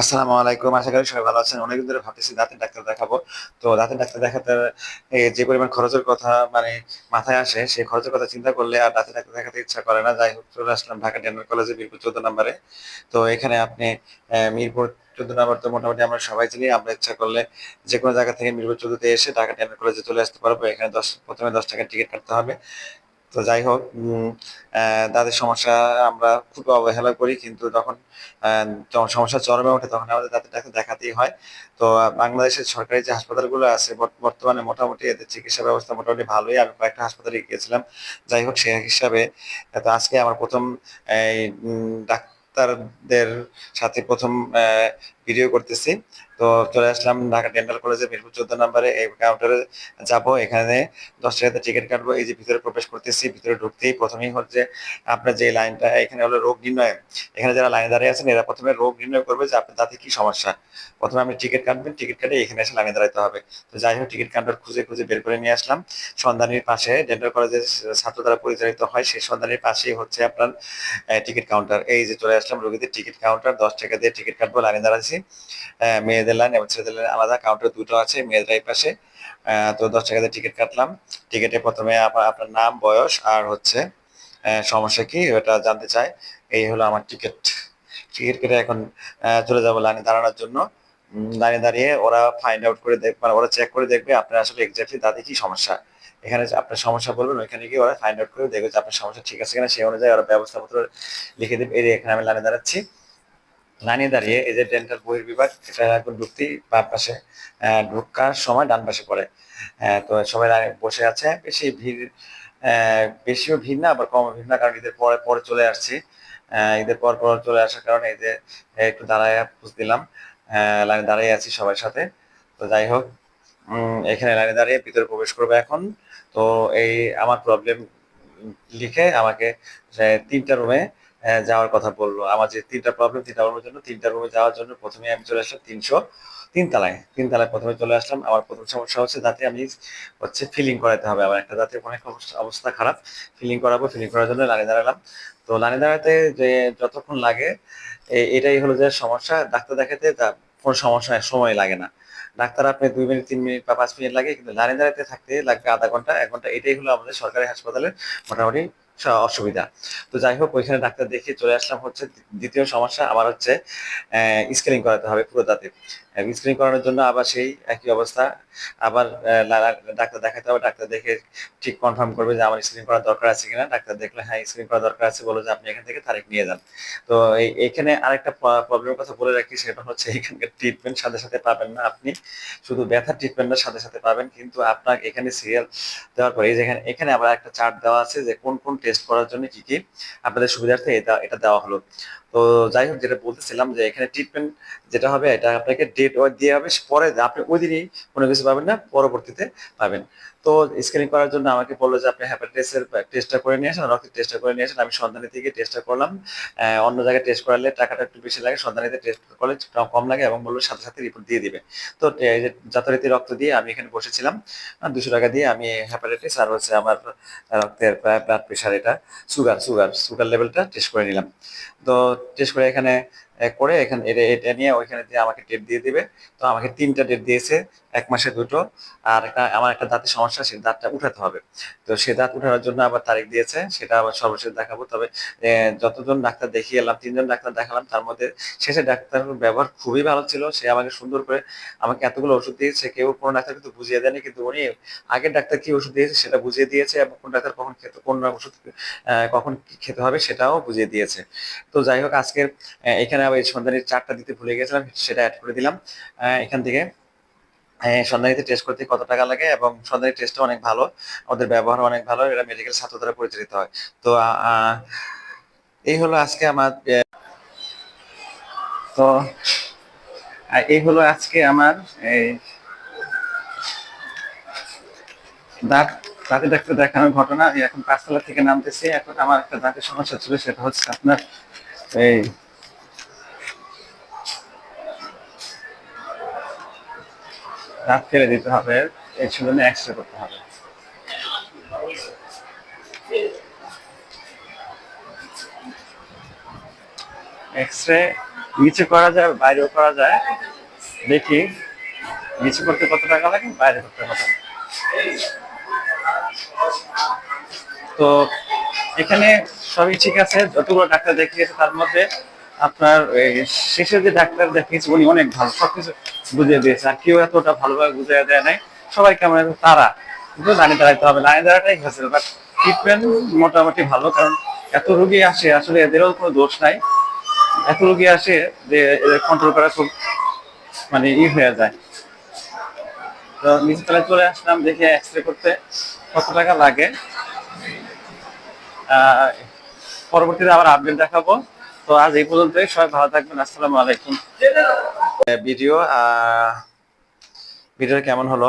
আসসালামু আলাইকুম, আশা করি সবাই ভালো আছেন। অনেকদিন ধরে ভাবতেছি দাঁতের ডাক্তার দেখাবো। তো দাঁতের ডাক্তার দেখাতে যে পরিমাণ খরচের কথা মানে মাথায় আসে সেই খরচের কথা চিন্তা করলে আর দাঁতের ডাক্তার দেখাতে ইচ্ছা করে না। যাই হোক, চলে আসলাম ঢাকা ডেন্টাল কলেজে, মিরপুর চোদ্দ নম্বরে। তো এখানে আপনি মিরপুর চোদ্দ নম্বর তো মোটামুটি আমরা সবাই চিনি। আমরা ইচ্ছা করলে যে কোনো জায়গা থেকে মিরপুর চোদ্দতে এসে ঢাকা ডেন্টাল কলেজে চলে আসতে পারব। এখানে দশ, প্রথমে দশ টাকার টিকিট কাটতে হবে। তো যাই হোক তাদের সমস্যা আমরা খুব অবহেলা করি কিন্তু যখন যখন সমস্যা চরমে ওঠে তখন আমাদের তাদের ডাক্তার দেখাতেই হয়। তো বাংলাদেশের সরকারি যে হাসপাতালগুলো আছে বর্তমানে মোটামুটি এদের চিকিৎসা ব্যবস্থা মোটামুটি ভালোই। আমি কয়েকটা হাসপাতালে গিয়েছিলাম। যাই হোক সে হিসাবে তো আজকে আমার প্রথম এই উম, ডাক্তারদের সাথে প্রথম ভিডিও করতেছি। তো চলে আসলাম ঢাকা ডেন্টাল কলেজে মিরপুর চোদ্দ নম্বরে, এই কাউন্টারে যাব। এখানে দশ টাকাতে টিকিট কাটবো। এই যে ভিতরে প্রবেশ করতেছি, ভিতরে ঢুকতেই প্রথমেই হচ্ছে আপনার যে লাইনটা, এখানে হলো রোগ নির্ণয়। এখানে যারা লাইনে দাঁড়িয়ে আছেন, এরা প্রথমে রোগ নির্ণয় করবে যে আপনার দাঁতে কি সমস্যা। প্রথমে আপনি টিকিট কাটবেন টিকিট কাটে এখানে এসে লাইনে দাঁড়াতে হবে। তো যাই হোক টিকিট কাউন্টার খুঁজে খুঁজে বের করে নিয়ে আসলাম। সন্ধানীর পাশে ডেন্টাল কলেজের ছাত্র দ্বারা পরিচালিত হয়, সেই সন্ধানীর পাশেই হচ্ছে আপনার টিকিট কাউন্টার এই যে চলে আসলাম রোগীদের টিকিট কাউন্টার দশ টাকা দিয়ে টিকিট কাটবো, লাইনে দাঁড়াচ্ছি। মেয়েদের লাইন এবং ছেলেদের লাইন আলাদা কাউন্টার দুটো আছে, মেয়েদের এই পাশে। তো দশ টাকা দিয়ে টিকিট কাটলাম। টিকিটে প্রথমে আপ- আপনার নাম, বয়স আর হচ্ছে সমস্যা কি, ওটা জানতে চাই। এই হলো আমার টিকিট টিকিট কেটে এখন চলে যাব লাইনে দাঁড়ানোর জন্য। লাইনে দাঁড়িয়ে ওরা ফাইন্ড আউট করে দেখবে মানে ওরা চেক করে দেখবে আপনার আসলে এক্স্যাক্টলি দাঁতে কি সমস্যা। এখানে আপনার সমস্যা বলবেন, ওইখানে গিয়ে ওরা ফাইন্ড আউট করে দেখবে যে আপনার সমস্যা ঠিক আছে কিনা, সেই অনুযায়ী ওরা ব্যবস্থাপত্র লিখে দেবে। এই এখানে আমি লাইনে দাঁড়াচ্ছি। লাইনে দাঁড়িয়ে এই যে ডেন্টাল বহির্বিভাগ, এটা এখন ঢুকতেই বাম পাশে ঢোকার সময় ডান পাশে পড়ে। তো সবাই লাইনে বসে আছে। বেশি ভিড় বেশিও ভিড় না, আবার কম ভিড় না, কারণ ঈদের পরে পরে চলে আসছি। ঈদের পর পর চলে আসার কারণে এই যে, একটু দাঁড়ায় বুঝ দিলাম। লাইনে দাঁড়িয়ে আছি সবার সাথে। তো যাই হোক এখানে লাইনে দাঁড়িয়ে ভিতরে প্রবেশ করবে এখন। তো এই আমার প্রবলেম লিখে আমাকে তিনটা রুমে যাওয়ার কথা বলল। আমার যে তিনটা প্রবলেম তিনটা রুমের জন্য, তিনটা রুমে যাওয়ার জন্য প্রথমে আমি চলে আসলাম তিনশো তিন তলায় তিন তলায় প্রথমে চলে আসলাম। আমার প্রথম সমস্যা হচ্ছে দাঁতে আমি হচ্ছে ফিলিং করাতে হবে। আমার একটা দাঁতের অনেক অবস্থা খারাপ। ফিলিং করাবো ফিলিং করার জন্য লাইনে দাঁড়ালাম। তো লাইনে দাঁড়াতে যে যতক্ষণ লাগে এটাই হলো যে সমস্যা। ডাক্তার দেখাতে কোনো সমস্যা সময় লাগে না। ডাক্তার আপনি দুই মিনিট, তিন মিনিট বা পাঁচ মিনিট লাগে, কিন্তু লাইনে দাঁড়াতে থাকতে লাগবে আধা ঘণ্টা, এক ঘণ্টা। এটাই হলো আমাদের সরকারি হাসপাতালের মোটামুটি অসুবিধা। তো যাই হোক, ওইখানে ডাক্তার দেখিয়ে চলে আসলাম হচ্ছে দ্বিতীয় সমস্যা আমার হচ্ছে স্কেলিং করাতে হবে পুরো দাঁতে। স্ক্রিনিং করানোর জন্য আবার সেই একই অবস্থা। আবার ডাক্তার দেখাতে হবে, ডাক্তার দেখে ঠিক কনফার্ম করবে যে আমার স্ক্রিনিং করার দরকার আছে কিনা। ডাক্তার দেখলে হ্যাঁ স্ক্রিনিং করার দরকার আছে বলো যে আপনি এখান থেকে তারিখ নিয়ে যান। তো এখানে আরেকটা প্রবলেমের কথা বলে রাখি, সেটা হচ্ছে এখানকার ট্রিটমেন্ট সাথে সাথে পাবেন না আপনি। শুধু ব্যথার ট্রিটমেন্টের সাথে সাথে পাবেন। কিন্তু আপনার এখানে সিরিয়াল দেওয়ার পরে যেখানে এখানে আবার একটা চার্ট দেওয়া আছে যে কোন কোন টেস্ট করার জন্য কি কি আপনাদের সুবিধার্থে এটা এটা দেওয়া হলো। তো যাই হোক, যেটা বলতেছিলাম যে এখানে ট্রিটমেন্ট যেটা হবে, এটা আপনাকে ডেট দিয়ে হবে, পরে আপনি ওই দিনই কোনো কিছু পাবেন না, পরবর্তীতে পাবেন। তো স্ক্যানিং করার জন্য আমাকে বলল যে আপনি হ্যাপাটাইটিসের টেস্টটা করে নিয়ে আসেন, রক্তের টেস্টটা করে নিয়ে আসেন, আমি সন্ধানী থেকে টেস্টটা করলাম। অন্য জায়গায় টেস্ট করালে টাকাটা একটু বেশি লাগে সন্ধানীতে টেস্ট করলে কম লাগে এবং বলল সাথে সাথে রিপোর্ট দিয়ে দিবে। তো যথারীতি রক্ত দিয়ে আমি এখানে বসেছিলাম দুশো টাকা দিয়ে আমি হ্যাপাটাইটিস আর হচ্ছে আমার রক্তের ব্লাড প্রেশার এটা সুগার সুগার সুগার লেভেলটা টেস্ট করে নিলাম। তো টেস্ট করে এখানে করে এখানে, এটা নিয়ে ওইখানে দিয়ে আমাকে ডেট দিয়ে দিবে। তো আমাকে তিনটা ডেট দিয়েছে। এক মাসে দুটো, আর একটা, আমার একটা দাঁতের সমস্যা, সেই দাঁতটা উঠাতে হবে। তো সে দাঁত উঠানোর জন্য আবার তারিখ দিয়েছে, সেটা আবার সর্বশেষ দেখাবো। তবে যতজন ডাক্তার দেখিয়ে এলাম, তিনজন ডাক্তার দেখালাম, তার মধ্যে শেষে ডাক্তার ব্যবহার খুবই ভালো ছিল। সে আমাকে সুন্দর করে আমাকে এতগুলো ওষুধ দিয়েছে, কেউ কোনো ডাক্তার কিন্তু বুঝিয়ে দেয়নি, কিন্তু উনি আগের ডাক্তার কি ওষুধ দিয়েছে সেটা বুঝিয়ে দিয়েছে, এবং কোন ডাক্তার কখন খেতে, কোন ওষুধ কখন খেতে হবে সেটাও বুঝিয়ে দিয়েছে। তো যাই হোক, আজকের এখানে আবার সন্ধানের চারটা দিতে ভুলে গেছিলাম, সেটা অ্যাড করে দিলাম। এখান থেকে হ্যাঁ সন্ধানীতে টেস্ট করতে কত টাকা লাগে এবং সন্ধানী টেস্টটা অনেক ভালো, ওদের ব্যবহার অনেক ভালো, এরা মেডিকেল ছাত্র দ্বারা পরিচালিত হয়। তো এই হলো আজকে আমার তো এই হলো আজকে আমার, এই, দাঁত, দাঁতে ডাক্তার দেখানোর ঘটনা। এখন পাঁচতলা থেকে নামতেছি, এখন আমার একটা দাঁতের সমস্যা ছিল, সেটা হচ্ছে আপনার, এই দাঁত ফেলে দিতে হবে এর জন্য এক্স রে করতে হবে এক্স রে নিচে করা যায়, বাইরেও করা যায় দেখি, নিচে করতে কত টাকা লাগে, বাইরে করতে কত। তো এখানে সবই ঠিক আছে, যতগুলো ডাক্তার দেখিয়েছে তার মধ্যে আপনার শেষে যে ডাক্তার দেখিয়েছে, উনি অনেক ভালো, সবকিছু বুঝিয়ে দিয়েছে, আর কেউ এতটা ভালোভাবে বুঝিয়ে দেয় নাই। সবাই কেমন তারা। কিন্তু লাইনে দাঁড়াইতে হবে লাইনে দাঁড়াটাই হয়েছিল বাট ট্রিটমেন্ট মোটামুটি ভালো, কারণ এত রোগী আসে, আসলে এদেরও কোনো দোষ নাই। এত রোগী আসে যে এদের কন্ট্রোল করা খুব মানে ই হয়ে যায়। তো নিচে তলায় চলে আসলাম, দেখে এক্স রে করতে কত টাকা লাগে। পরবর্তীতে আবার আপডেট দেখাবো। তো আজ এই পর্যন্তই। সবাই ভালো থাকবেন। আসসালামু আলাইকুম। ভিডিও ভিডিও কেমন হলো?